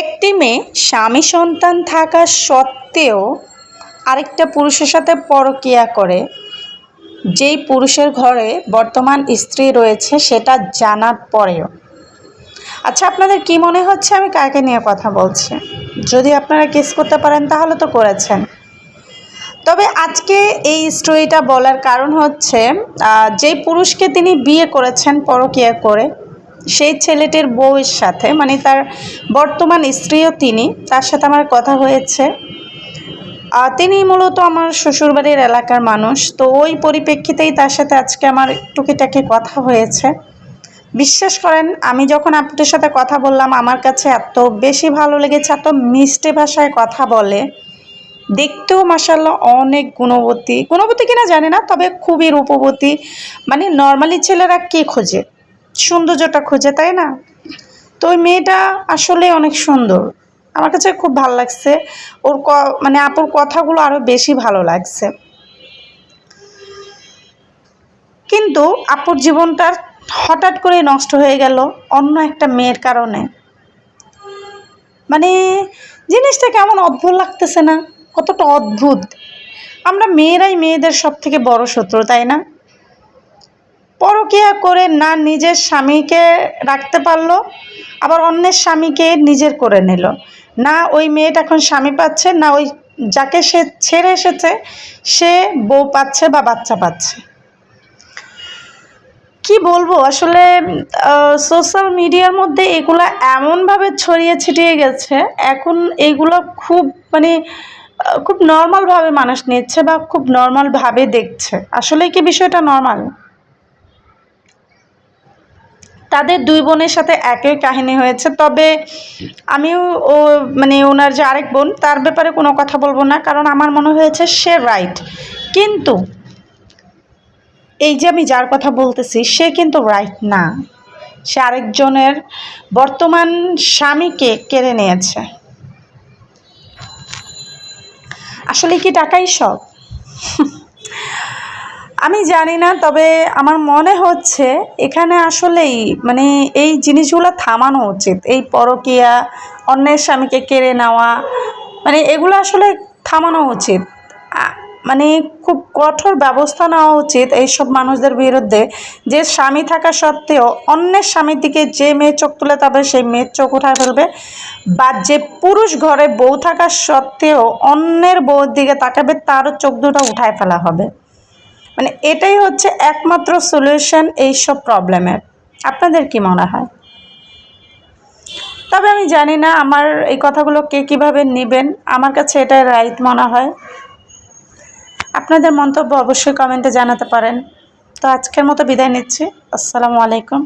একটি মেয়ে স্বামী সন্তান থাকা সত্ত্বেও আরেকটা পুরুষের সাথে পরকীয়া করে। যেই পুরুষের ঘরে বর্তমান স্ত্রী রয়েছে, সেটা জানার পরেও। আচ্ছা আপনাদের কি মনে হচ্ছে? আমি কাকে নিয়ে কথা বলছি? যদি আপনারা কেস করতে পারেন, তাহলে তো করেছেন। তবে আজকে এই স্টোরিটা বলার কারণ হচ্ছে যেই পুরুষকে তিনি বিয়ে করেছেন, পরকীয়া করে সেই ছেলেটির বউয়ের সাথে মানে তার বর্তমান স্ত্রীও তিনি, তার সাথে আমার কথা হয়েছে। তিনি মূলত আমার শ্বশুরবাড়ির এলাকার মানুষ, তো ওই পরিপ্রেক্ষিতেই তার সাথে আজকে আমার টুকিটাকি কথা হয়েছে। বিশ্বাস করেন, আমি যখন আপনাদের সাথে কথা বললাম, আমার কাছে এত বেশি ভালো লেগেছে, এত মিষ্টি ভাষায় কথা বলে, দেখতেও মাসাল্লাহ অনেক গুণবতী গুণবতী কিনা জানি না, তবে খুবই রূপবতী। মানে নর্মালি ছেলেরা কে খোঁজে? সৌন্দর্যটা খোঁজে, তাই না? তো ওই মেয়েটা আসলে অনেক সুন্দর। আমার কাছে খুব ভালো লাগছে। ওর ক মানে আপুর কথাগুলো আরও বেশি ভালো লাগছে। কিন্তু আপুর জীবনটা হঠাৎ করে নষ্ট হয়ে গেল অন্য একটা মেয়ের কারণে। মানে জিনিসটা কেমন অদ্ভুত লাগতেছে না? কতটা অদ্ভুত। আমরা মেয়েরাই মেয়েদের সব থেকে বড় শত্রু, তাই না? পরকিয়া করে না নিজের স্বামীকে রাখতে পারল, আবার অন্যের স্বামীকে নিজের করে নিল। না ওই মেয়েটা এখন স্বামী পাচ্ছে, না ওই যাকে সে ছেড়ে এসেছে, সে বউ পাচ্ছে বা বাচ্চা পাচ্ছে। কি বলব? আসলে সোশ্যাল মিডিয়ার মধ্যে এগুলো এমনভাবে ছড়িয়ে ছিটিয়ে গেছে, এখন এইগুলো খুব মানে খুব নর্মালভাবে মানুষ নিচ্ছে বা খুব নর্মালভাবে দেখছে। আসলে কি বিষয়টা নর্মাল তাদের দুই বোনের সাথে একই কাহিনী হয়েছে। তবে আমিও ও মানে ওনার যে আরেক বোন, তার ব্যাপারে কোনো কথা বলব না, কারণ আমার মনে হয়েছে সে রাইট কিন্তু এই যে আমি যার কথা বলতেছি, সে কিন্তু রাইট না। সে আরেকজনের বর্তমান স্বামীকে কেড়ে নিয়েছে। আসলে কি টাকাই সব? আমি জানি না, তবে আমার মনে হচ্ছে এখানে আসলেই মানে এই জিনিসগুলো থামানো উচিত। এই পরকীয়া, অন্যের স্বামীকে কেড়ে নেওয়া মানে এগুলো আসলে থামানো উচিত। মানে খুব কঠোর ব্যবস্থা নেওয়া উচিত এইসব মানুষদের বিরুদ্ধে। যে স্বামী থাকা সত্ত্বেও অন্যের স্বামীর দিকে যে মেয়ে চোখ তুলে তবে সেই মেয়ের চোখ উঠায় ফেলবে বা যে পুরুষ ঘরে বউ থাকা সত্ত্বেও অন্যের বউর দিকে তাকাবে তারও চোখ দুটো উঠায় ফেলা হবে। মানে এটাই হচ্ছে একমাত্র সলিউশন এইসব প্রবলেমের আপনাদের কি মনে হয়? তবে আমি জানি না আমার এই কথাগুলো কে কীভাবে নেবেন। আমার কাছে এটাই রাইট মনে হয়। আপনাদের মন্তব্য অবশ্যই কমেন্টে জানাতে পারেন। তো আজকের মতো বিদায় নিচ্ছি। আসসালামু আলাইকুম।